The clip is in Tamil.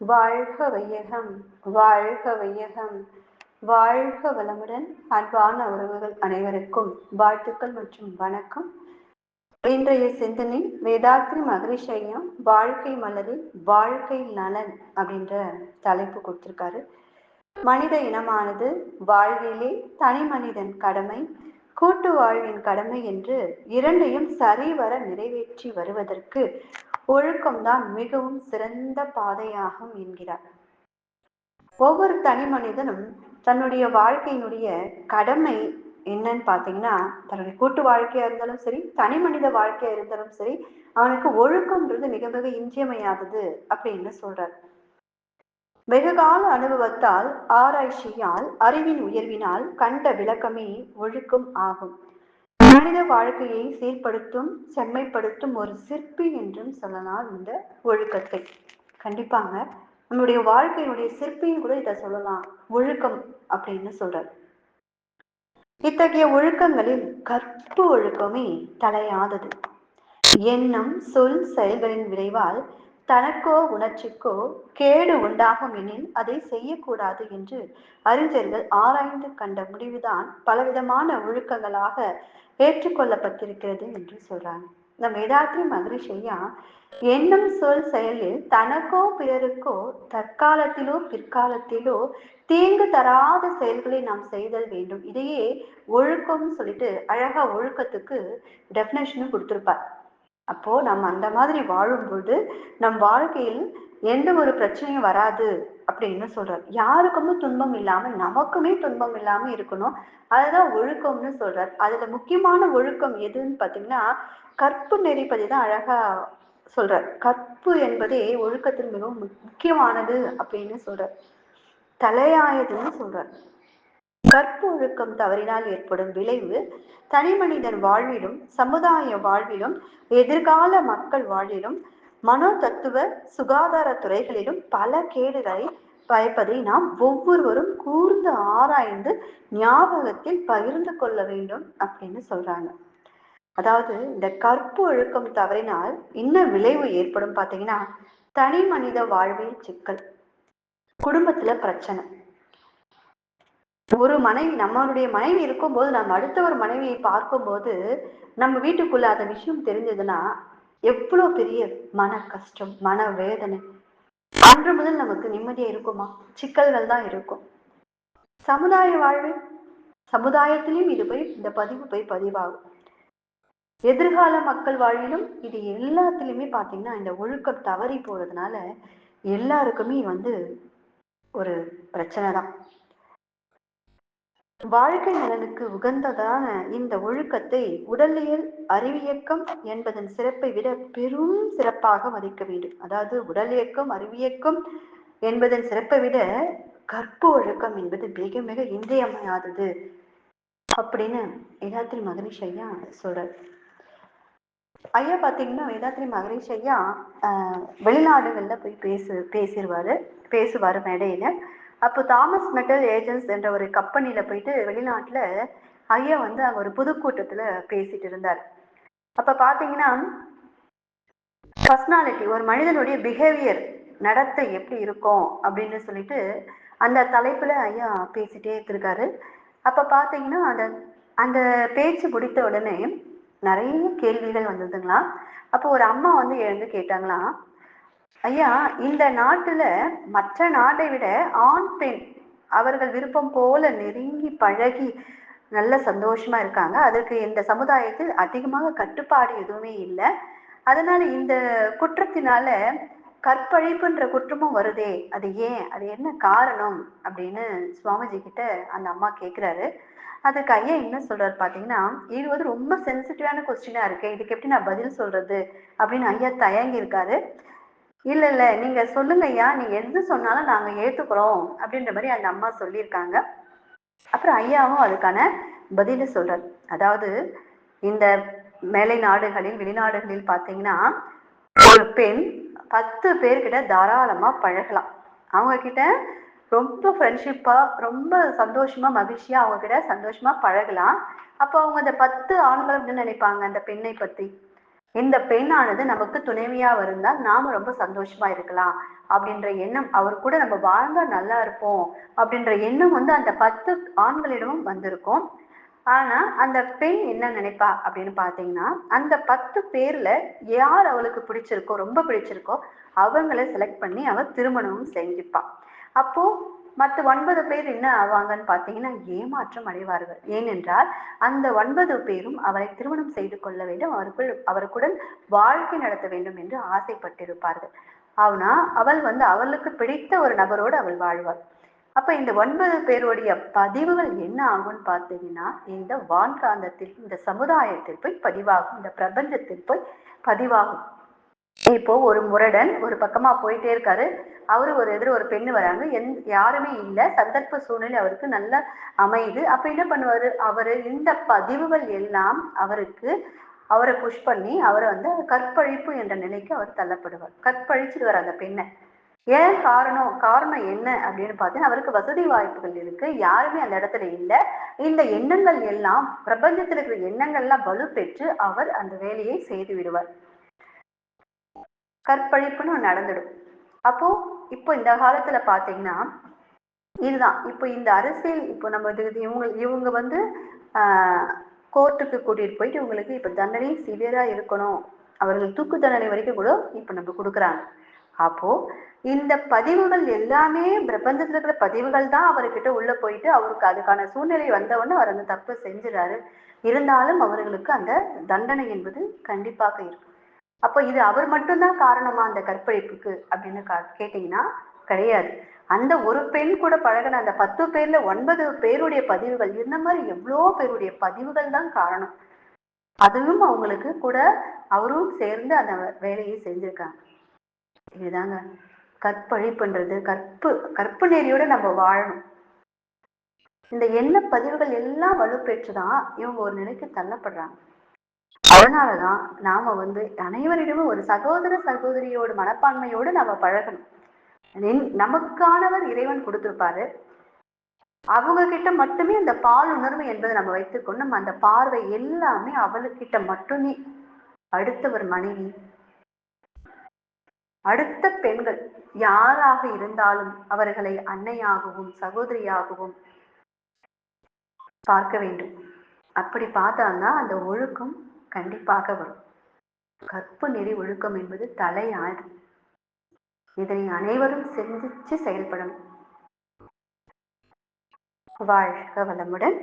வாழ்க வையகம் வாழ்க வையகம். வாழ்க வளமுடன் அன்பான உறவுகள் அனைவருக்கும் வாழ்த்துக்கள் மற்றும் வணக்கம். இன்றைய சிந்தனை வேதாத்ரி மகரிஷையம் வாழ்க்கை மலரில் வாழ்க்கை நலன் அப்படின்ற தலைப்பு கொடுத்திருக்காரு. மனித இனமானது வாழ்விலே தனி மனிதன் கடமை கூட்டு வாழ்வின் கடமை என்று இரண்டையும் சரிவர நிறைவேற்றி வருவதற்கு ஒழுக்கம்தான் மிகவும் சிறந்த பாதையாகும் என்கிறார். ஒவ்வொரு தனி மனிதனும் தன்னுடைய வாழ்க்கையினுடைய கடமை என்னன்னு பார்த்தீங்கன்னா தன்னுடைய கூட்டு வாழ்க்கையா இருந்தாலும் சரி தனி மனித வாழ்க்கையா இருந்தாலும் சரி அவனுக்கு ஒழுக்கம்ன்றது மிக மிக இன்றியமையாதது அப்படின்னு சொல்றார். வெகுகால அனுபவத்தால் ஆராய்ச்சியால் அறிவின் உயர்வினால் கண்ட விளக்கமே ஒழுக்கம் ஆகும். மனித வாழ்க்கையை சீர்படுத்தும் செம்மைப்படுத்தும் ஒரு சிற்பி என்றும் சொல்லலாம் இந்த ஒழுக்கத்தை. கண்டிப்பாங்க. நம்மளுடைய வாழ்க்கையினுடைய சிற்பியும் கூட இதை சொல்லலாம். ஒழுக்கம் அப்படின்னு சொல்றார். இத்தகைய ஒழுக்கங்களில் கற்பு ஒழுக்கமே தலையாதது. எண்ணம் சொல் செயல்களின் விளைவால் தனக்கோ உணர்ச்சிக்கோ கேடு உண்டாகும் எனில் அதை செய்யக்கூடாது என்று அறிஞர்கள் ஆராய்ந்து கண்ட முடிவுதான் பலவிதமான ஒழுக்கங்களாக ஏற்றுக்கொள்ளப்பட்டிருக்கிறது என்று சொல்றாங்க. நம் வேதாத்ரி மகரிஷையா எண்ணம் சொல் செயலில் தனக்கோ பிறருக்கோ தற்காலத்திலோ பிற்காலத்திலோ தீங்கு தராத செயல்களை நாம் செய்தல் வேண்டும். இதையே ஒழுக்கம்னு சொல்லிட்டு அழகா ஒழுக்கத்துக்கு டெபினேஷனும் கொடுத்துருப்பார். அப்போ நம்ம அந்த மாதிரி வாழும்போது நம் வாழ்க்கையில் எந்த ஒரு பிரச்சனையும் வராது அப்படின்னு சொல்றார். யாருக்குமே துன்பம் இல்லாம நமக்குமே துன்பம் இல்லாம இருக்கணும். அதுதான் ஒழுக்கம்னு சொல்றார். அதுல முக்கியமான ஒழுக்கம் எதுன்னு பாத்தீங்கன்னா கற்பு நெறி பத்தி தான் அழகா சொல்றார். கற்பு என்பதே ஒழுக்கத்தில் மிகவும் முக்கியமானது அப்படின்னு சொல்றார். தலையாயதுன்னு சொல்றார். கற்பு ஒழுக்கம் தவறினால் ஏற்படும் விளைவு தனி மனிதன் வாழ்விலும் சமுதாய வாழ்விலும் எதிர்கால மக்கள் வாழ்விலும் மனோ தத்துவ சுகாதார துறைகளிலும் பல கேடுகளை பயப்பதை நாம் ஒவ்வொருவரும் கூர்ந்து ஆராய்ந்து ஞாபகத்தில் பகிர்ந்து கொள்ள வேண்டும் அப்படின்னு சொல்றாங்க. அதாவது இந்த கற்பு ஒழுக்கம் தவறினால் என்ன விளைவு ஏற்படும் பார்த்தீங்கன்னா தனி மனித வாழ்வில் சிக்கல் குடும்பத்துல பிரச்சனை. ஒரு மனைவி நம்மளுடைய மனைவி இருக்கும்போது நம்ம அடுத்த ஒரு மனைவியை பார்க்கும்போது நம்ம வீட்டுக்குள்ள அந்த விஷயம் தெரிஞ்சதுன்னா எவ்வளவு பெரிய மன கஷ்டம் மன வேதனை. அன்று முதல் நமக்கு நிம்மதியா இருக்குமா? சிக்கல்கள் தான் இருக்கும். சமுதாய வாழ்வு சமுதாயத்திலையும் இது போய் இந்த பதிவு போய் பதிவாகும். எதிர்கால மக்கள் வாழ்விலும் இது எல்லாத்துலயுமே பாத்தீங்கன்னா இந்த ஒழுக்கம் தவறி போறதுனால எல்லாருக்குமே வந்து ஒரு பிரச்சனை தான். வாழ்க்கை நலனுக்கு உகந்ததான இந்த ஒழுக்கத்தை உடலியல் அறிவியக்கம் என்பதன் சிறப்பை விட பெரும் சிறப்பாக மதிக்க வேண்டும். அதாவது உடல் இயக்கம் அறிவியக்கம் என்பதன் சிறப்பை விட கற்பு ஒழுக்கம் என்பது மிக மிக இன்றியமையாதது அப்படின்னு வேதாத்ரி மகரிஷ் ஐயா சொல்றார். ஐயா பாத்தீங்கன்னா வேதாத்ரி மகரிஷ் ஐயா வெளிநாடுகள்ல போய் பேசு பேசிடுவாரு பேசுவாரு மேடையில. அப்போ தாமஸ் மெட்டல் ஏஜென்ட்ஸ் என்ற ஒரு கம்பெனியில போயிட்டு வெளிநாட்டில் ஐயா வந்து அங்கே ஒரு பொதுக்கூட்டத்தில் பேசிட்டு இருந்தார். அப்போ பார்த்தீங்கன்னா பர்சனாலிட்டி ஒரு மனிதனுடைய பிஹேவியர் நடத்தை எப்படி இருக்கும் அப்படின்னு சொல்லிட்டு அந்த தலைப்பில் ஐயா பேசிட்டே இருக்காரு அப்போ பார்த்தீங்கன்னா அந்த அந்த பேச்சு முடித்த உடனே நிறைய கேள்விகள் வந்ததுங்களா? அப்போ ஒரு அம்மா வந்து எழுந்து கேட்டாங்களாம் ஐயா இந்த நாட்டுல மற்ற நாட்டை விட ஆண் பெண் அவர்கள் விருப்பம் போல நெருங்கி பழகி நல்ல சந்தோஷமா இருக்காங்க. அதற்கு இந்த சமுதாயத்தில் அதிகமாக கட்டுப்பாடு எதுவுமே இல்லை. அதனால இந்த குற்றத்தினால கற்பழிப்புன்ற குற்றமும் வருதே. அது ஏன்? அது என்ன காரணம்? அப்படின்னு சுவாமிஜி கிட்ட அந்த அம்மா கேட்குறாரு அதுக்கு ஐயா என்ன சொல்றாரு பாத்தீங்கன்னா இது வந்து ரொம்ப சென்சிட்டிவான கொஸ்டினா இருக்கு. இதுக்கு எப்படி நான் பதில் சொல்றது? அப்படின்னு ஐயா தயங்கி இருக்காரு. இல்ல இல்ல நீங்க சொல்லுங்க ஐயா நீங்க எது சொன்னாலும் நாங்க ஏத்துக்கிறோம் அப்படின்ற மாதிரி அந்த அம்மா சொல்லியிருக்காங்க. அப்புறம் ஐயாவும் அதுக்கான பதில சொல்றார். அதாவது இந்த மேலை நாடுகளில் வெளிநாடுகளில் பாத்தீங்கன்னா ஒரு பெண் பத்து பேர்கிட்ட தாராளமா பழகலாம். அவங்க கிட்ட ரொம்ப ஃப்ரெண்ட்ஷிப்பா ரொம்ப சந்தோஷமா மகிழ்ச்சியா அவங்க கிட்ட சந்தோஷமா பழகலாம். அப்போ அவங்க அந்த பத்து ஆண்கள் என்ன நினைப்பாங்க அந்த பெண்ணை பத்தி? இந்த பெண்ணானது நமக்கு துணைவியா இருந்தால் நாம ரொம்ப சந்தோஷமா இருக்கலாம் அப்படின்ற எண்ணம் அவர் கூட நம்ம வாழ்ந்தா நல்லா இருப்போம் அப்படின்ற எண்ணம் வந்து அந்த பத்து ஆண்களிடமும் வந்திருக்கும். ஆனா அந்த பெண் என்ன நினைப்பா அப்படின்னு பாத்தீங்கன்னா அந்த பத்து பேர்ல யார் அவளுக்கு பிடிச்சிருக்கோ ரொம்ப பிடிச்சிருக்கோ அவங்கள செலக்ட் பண்ணி அவ திருமணமும் செஞ்சுப்பா. அப்போ மற்ற ஒன்பது பேர் என்ன ஆவாங்கன்னு பார்த்தீங்கன்னா ஏமாற்றம் அடைவார்கள். ஏனென்றால் அந்த ஒன்பது பேரும் அவரை திருமணம் செய்து கொள்ள வேண்டும். அவருக்குள் அவருக்குடன் வாழ்க்கை நடத்த வேண்டும் என்று ஆசைப்பட்டிருப்பார்கள். ஆனா அவள் வந்து அவளுக்கு பிடித்த ஒரு நபரோடு அவள் வாழ்வாள். அப்ப இந்த ஒன்பது பேருடைய பதிவுகள் என்ன ஆகும்னு பார்த்தீங்கன்னா இந்த வான்காந்தத்தில் இந்த சமுதாயத்தில் போய் பதிவாகும். இந்த பிரபஞ்சத்தில் போய் பதிவாகும். இப்போ ஒரு முரடன் ஒரு பக்கமா போயிட்டே இருக்காரு. அவரு ஒரு எதிர ஒரு பெண்ணு வராங்க. எந் யாருமே இல்லை. சந்தர்ப்ப சூழ்நிலை அவருக்கு நல்லா அமையுது. அப்ப என்ன பண்ணுவாரு? அவரு இந்த பதிவுகள் எல்லாம் அவருக்கு அவரை புஷ் பண்ணி அவரை வந்து கற்பழிப்பு என்ற நிலைக்கு அவர் தள்ளப்படுவார். கற்பழிச்சிடுவார் அந்த பெண்ணை. ஏன் காரணம் காரணம் என்ன அப்படின்னு பார்த்தீங்கன்னா அவருக்கு வசதி வாய்ப்புகள் இருக்கு. யாருமே அந்த இடத்துல இல்லை. இந்த எண்ணங்கள் எல்லாம் பிரபஞ்சத்தில் இருக்கிற எண்ணங்கள்லாம் வலுப்பெற்று அவர் அந்த வேலையை செய்து விடுவார். கற்பழிப்புன்னு நடந்துடும். அப்போ இப்போ இந்த காலத்துல பாத்தீங்கன்னா இதுதான். இப்போ இந்த அரசியல் இப்போ நம்ம இது இவங்க இவங்க வந்து கோர்ட்டுக்கு கூட்டிட்டு போயிட்டு இவங்களுக்கு இப்போ தண்டனை சிவியரா இருக்கணும். அவர்கள் தூக்கு தண்டனை வரைக்கும் கூட இப்போ நம்ம கொடுக்குறாங்க. அப்போ இந்த பதிவுகள் எல்லாமே பிரபஞ்சத்துல இருக்கிற பதிவுகள் தான் அவர்கிட்ட உள்ள போயிட்டு அவருக்கு அதுக்கான சூழ்நிலை வந்தவொடனே அவர் அந்த தப்பு செஞ்சுறாரு இருந்தாலும் அவர்களுக்கு அந்த தண்டனை என்பது கண்டிப்பாக இருக்கும். அப்போ இது அவர் மட்டும்தான் காரணமா அந்த கற்பழிப்புக்கு அப்படின்னு கேட்டீங்கன்னா கிடையாது. அந்த ஒரு பெண் கூட பழகின அந்த பத்து பேர்ல ஒன்பது பேருடைய பதிவுகள் இந்த மாதிரி எவ்வளோ பேருடைய பதிவுகள் தான் காரணம். அதுவும் அவங்களுக்கு கூட அவரும் சேர்ந்து அந்த வேலையை செஞ்சிருக்காங்க. இதுதாங்க. கற்பழிப்புன்றது கற்பு கற்பு நெறியோட நம்ம வாழணும். இந்த எண்ண பதிவுகள் எல்லாம் வலுப்பெற்றுதான் இவங்க ஒரு நிலைக்கு தள்ளப்படுறாங்க. அதனாலதான் நாம வந்து அனைவரிடமும் ஒரு சகோதர சகோதரியோட மனப்பான்மையோடு நாம பழகணும். நமக்கானவர் இறைவன் கொடுத்திருப்பாரு. அவங்க கிட்ட மட்டுமே அந்த பால் உணர்வு என்பதை நம்ம வைத்துக்கொண்டு நம்ம அந்த பார்வை எல்லாமே அவளுக்கிட்ட மட்டுமே. அடுத்தவர் மனைவி அடுத்த பெண்கள் யாராக இருந்தாலும் அவர்களை அன்னையாகவும் சகோதரியாகவும் பார்க்க வேண்டும். அப்படி பார்த்தால்தான் அந்த ஒழுக்கம் கண்டிப்பாக வரும். கற்பு நெறி ஒழுக்கம் என்பது தலையாடு இதனை அனைவரும் சிந்திச்சு செயல்படும் வாழ்க வளமுடன்.